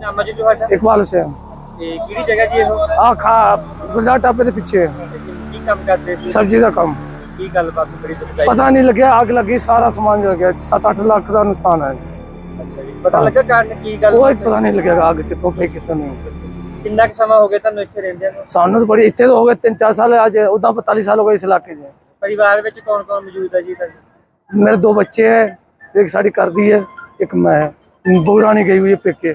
ਇਕਬਾਲ ਹੁਸੈਨ। ਕਿਹੜੀ ਜਗ੍ਹਾ ਜੀ ਇਹ? ਆ ਖਾ ਗੁਲਜ਼ਾਰ ਟਾਪੇ ਦੇ ਪਿੱਛੇ। ਕੀ ਕੰਮ ਕਰਦੇ ਸੀ? ਸਬਜ਼ੀ ਦਾ ਕੰਮ। ਕੀ ਗੱਲਬਾਤ ਬੜੀ ਦੁਖਦਾਈ ਪਤਾ ਨਹੀਂ ਲੱਗਿਆ ਅੱਗ ਲੱਗੀ ਸਾਰਾ ਸਮਾਨ ਜਲ ਗਿਆ। 7-8 ਲੱਖ ਦਾ ਨੁਕਸਾਨ ਹੈ। ਅੱਛਾ ਜੀ ਪਤਾ ਲੱਗਾ ਕਾਰਨ ਕੀ ਗੱਲ? ਕੋਈ ਪਤਾ ਨਹੀਂ ਲੱਗਿਆ ਅੱਗ ਕਿੱਥੋਂ ਪਈ ਕਿਸੇ ਨੂੰ। ਕਿੰਨਾ ਕੁ ਸਮਾਂ ਹੋ ਗਿਆ ਤੁਹਾਨੂੰ ਇੱਥੇ ਰਹਿੰਦੇ ਨੂੰ? ਸਾਨੂੰ ਤਾਂ ਬੜੀ ਇੱਥੇ ਹੋ ਗਏ 3-4 ਸਾਲ ਅੱਜ ਉਦਾਂ 45 ਸਾਲ ਹੋ ਗਏ ਇਸ ਇਲਾਕੇ 'ਚ। ਪਰਿਵਾਰ ਵਿੱਚ ਕੌਣ ਕੌਣ ਮੌਜੂਦ ਹੈ ਜੀ ਤੁਹਾਡੇ? ਮੇਰੇ ਦੋ ਬੱਚੇ ਹੈ ਇੱਕ ਸਾਡੀ ਕਰਦੀ ਹੈ ਇੱਕ ਮੈਂ ਬੋਰਾਣੀ ਗਈ ਹੋਈ ਪੇਕੇ।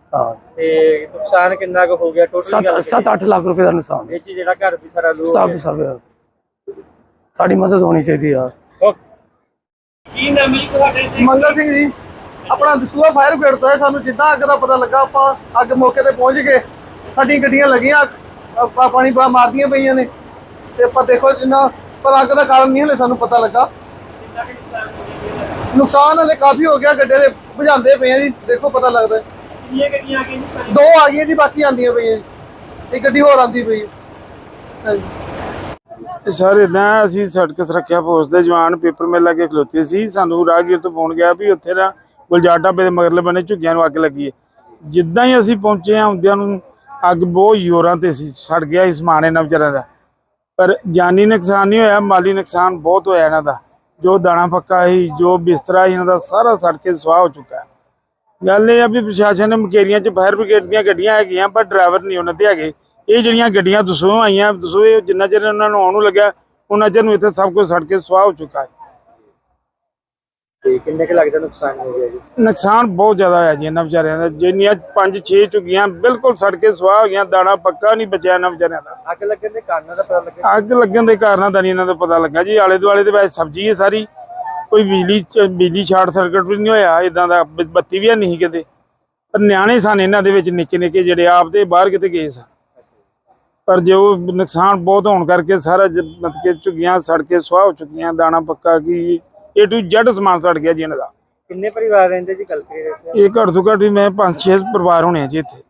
ਹਾਂ। ਤੇ ਨੁਕਸਾਨ ਕਿੰਨਾ ਕੁ ਹੋ ਗਿਆ? ਟੋਟਲ 7 7 8 ਲੱਖ ਰੁਪਏ ਦਾ ਨੁਕਸਾਨ। ਇਹ ਚ ਜਿਹੜਾ ਘਰ ਵੀ ਸਾਰਾ ਲੋ ਸਭ ਸਭ ਆ। ਸਾਡੀ ਮਦਦ ਹੋਣੀ ਚਾਹੀਦੀ ਆ। ਕੀ ਨਾਮ ਹੈ ਤੁਹਾਡੇ ਮੰਗਲ ਸਿੰਘ ਜੀ। ਆਪਣਾ ਦਸੂਆ ਫਾਇਰ ਬ੍ਰਿਗੇਡ ਤੋਂ ਹੈ ਸਾਨੂੰ ਜਿੱਦਾਂ ਅੱਗ ਦਾ ਪਤਾ ਲੱਗਾ ਆਪਾਂ ਅੱਗ ਮੌਕੇ ਤੇ ਪਹੁੰਚ ਗਏ। ਸਾਡੀਆਂ ਗੱਡੀਆਂ ਲੱਗੀਆਂ ਆਪਾਂ ਪਾਣੀ ਪਾ ਮਾਰਦੀਆਂ ਪਈਆਂ ਨੇ। ਤੇ ਆਪਾਂ ਦੇਖੋ ਜਿੰਨਾ ਪਰ ਅੱਗ ਦਾ ਕਾਰਨ ਨਹੀਂ ਹਲੇ ਸਾਨੂੰ ਪਤਾ ਲੱਗਾ। ਨੁਕਸਾਨ ਹਲੇ ਕਾਫੀ ਹੋ ਗਿਆ। ਗੱਡੇ ਦੇ ਬੁਝਾਉਂਦੇ ਪਏ ਆ ਜੀ। ਦੇਖੋ ਪਤਾ ਲੱਗਦਾ। ਕਿੰਨੀਆਂ ਗੱਡੀਆਂ ਆ ਗਈਆਂ ਦੋ ਆ ਗਈਆਂ ਜੀ ਬਾਕੀ ਆਂਦੀਆਂ ਪਈਆਂ ਜੀ। ਇੱਕ ਗੱਡੀ ਹੋਰ ਆਂਦੀ ਪਈ ਹੈ। ਹਾਂਜੀ। ਇਹ ਸਰ ਇਦਾਂ ਅਸੀਂ ਸੜਕ ਸੁਰੱਖਿਆ ਫੋਰਸ ਦੇ ਜਵਾਨ ਪੇਪਰ ਮਿਲ ਲਾ ਕੇ ਖਲੋਤੇ ਸੀ। ਸਾਨੂੰ ਰਾਹਗੀਰ ਤੋਂ ਫੋਨ ਗਿਆ ਵੀ ਉੱਥੇ ਨਾ ਗੁਲਜ਼ਾਰ ਢਾਬੇ ਦੇ ਮਗਰਲੇ ਬੰਨੇ ਝੁੱਗੀਆਂ ਨੂੰ ਅੱਗ ਲੱਗੀ ਹੈ। ਜਿੱਦਾਂ ਹੀ ਅਸੀਂ ਪਹੁੰਚੇ ਆ ਹੁੰਦਿਆਂ ਨੂੰ ਅੱਗ ਬਹੁਤ ਜ਼ੋਰਾਂ ਤੇ ਸੀ ਸੜ ਗਿਆ ਸੀ ਸਮਾਨ ਇਹਨਾਂ ਵਿਚਾਰਿਆਂ ਦਾ। ਪਰ ਜਾਨੀ ਨੁਕਸਾਨ ਨਹੀਂ ਹੋਇਆ ਮਾਲੀ ਨੁਕਸਾਨ ਬਹੁਤ ਹੋਇਆ ਇਹਨਾਂ ਦਾ। ਜੋ ਦਾਣਾ ਪੱਕਾ ਸੀ ਜੋ ਬਿਸਤਰਾ ਸੀ ਇਹਨਾਂ ਦਾ ਸਾਰਾ ਸੜ ਕੇ ਸੁਆਹ ਹੋ ਚੁੱਕਾ ਹੈ। ਗੱਲ ਇਹ ਆ ਵੀ ਪ੍ਰਸ਼ਾਸਨ ਨੇ ਮਕੇਰੀਆਂ 'ਚ ਫਾਇਰ ਬ੍ਰਿਗੇਡ ਦੀਆਂ ਗੱਡੀਆਂ ਹੈਗੀਆਂ ਪਰ ਡਰਾਈਵਰ ਨਹੀਂ ਉਹਨਾਂ ਦੇ ਹੈਗੇ। ਇਹ ਜਿਹੜੀਆਂ ਗੱਡੀਆਂ ਦਸੋ ਆਈਆਂ ਦਸੋ ਇਹ ਜਿੰਨਾ ਚਿਰ ਉਹਨਾਂ ਨੂੰ ਆਉਣ ਨੂੰ ਲੱਗਿਆ ਉਹਨਾਂ ਚਿਰ ਨੂੰ ਇੱਥੇ ਸਭ ਕੁਝ ਸੜ ਕੇ ਸੁਆਹ ਹੋ ਚੁੱਕਾ ਹੈ। ਤੇ ਕਿੰਨੇ ਕੁ ਲੱਗਦਾ ਨੁਕਸਾਨ ਹੋ ਗਿਆ ਜੀ? ਨੁਕਸਾਨ ਬਹੁਤ ਜ਼ਿਆਦਾ ਹੋਇਆ ਜੀ ਇਹਨਾਂ ਵਿਚਾਰਿਆਂ ਦਾ। ਜਿੰਨੀਆਂ ਪੰਜ ਛੇ ਝੁੱਗੀਆਂ ਬਿਲਕੁਲ ਸੜ ਕੇ ਸੁਆਹ ਹੋ ਗਈਆਂ ਦਾਣਾ ਪੱਕਾ ਨਹੀਂ ਬਚਿਆ ਇਹਨਾਂ ਵਿਚਾਰਿਆਂ ਦਾ। ਅੱਗ ਲੱਗਣ ਦੇ ਕਾਰਨਾਂ ਦਾ ਪਤਾ ਲੱਗਿਆ? ਅੱਗ ਲੱਗਣ ਦੇ ਕਾਰਨਾਂ ਦਾ ਨਹੀਂ ਇਹਨਾਂ ਦਾ ਪਤਾ ਲੱਗਾ ਜੀ। ਆਲੇ ਦੁਆਲੇ ਦੇ ਵਿੱਚ ਸਬਜ਼ੀ ਹੈ ਸਾਰੀ। ਕੋਈ ਬਿਜਲੀ ਬਿਜਲੀ ਸ਼ਾਰਟ ਸਰਕਟ ਵੀ ਨਹੀਂ ਹੋਇਆ ਇਦਾਂ ਦਾ ਬੱਤੀ ਵੀ ਨਹੀਂ ਕਿਤੇ। ਪਰ ਨਿਆਣੇ ਸਨ ਇਹਨਾਂ ਦੇ ਵਿੱਚ ਨਿੱਕੇ ਨਿੱਕੇ ਜਿਹੜੇ ਆਪ ਦੇ ਬਾਹਰ ਕਿਤੇ ਗਏ ਸਨ। ਪਰ ਜੋ ਨੁਕਸਾਨ ਬਹੁਤ ਹੋਣ ਕਰਕੇ ਸਾਰਾ ਮਤਲਬ ਕਿ ਝੁੱਗੀਆਂ ਸੜ ਕੇ ਸੁਆਹ ਹੋ ਚੁੱਕੀਆਂ ਦਾਣਾ ਪੱਕਾ ਕੀ ਏ ਟੂ ਜ਼ੈਡ ਸਮਾਨ ਸੜ ਗਿਆ ਜੀ ਇਹਨਾਂ ਦਾ। ਕਿੰਨੇ ਪਰਿਵਾਰ ਰਹਿੰਦੇ ਜੀ ਕਲਕੇ ਦੇ ਇੱਥੇ? ਇਹ ਘੱਟ ਤੋਂ ਘੱਟ ਵੀ ਮੈਂ ਪੰਜ ਛੇ ਪਰਿਵਾਰ ਹੋਣੇ ਆ ਜੀ ਇੱਥੇ।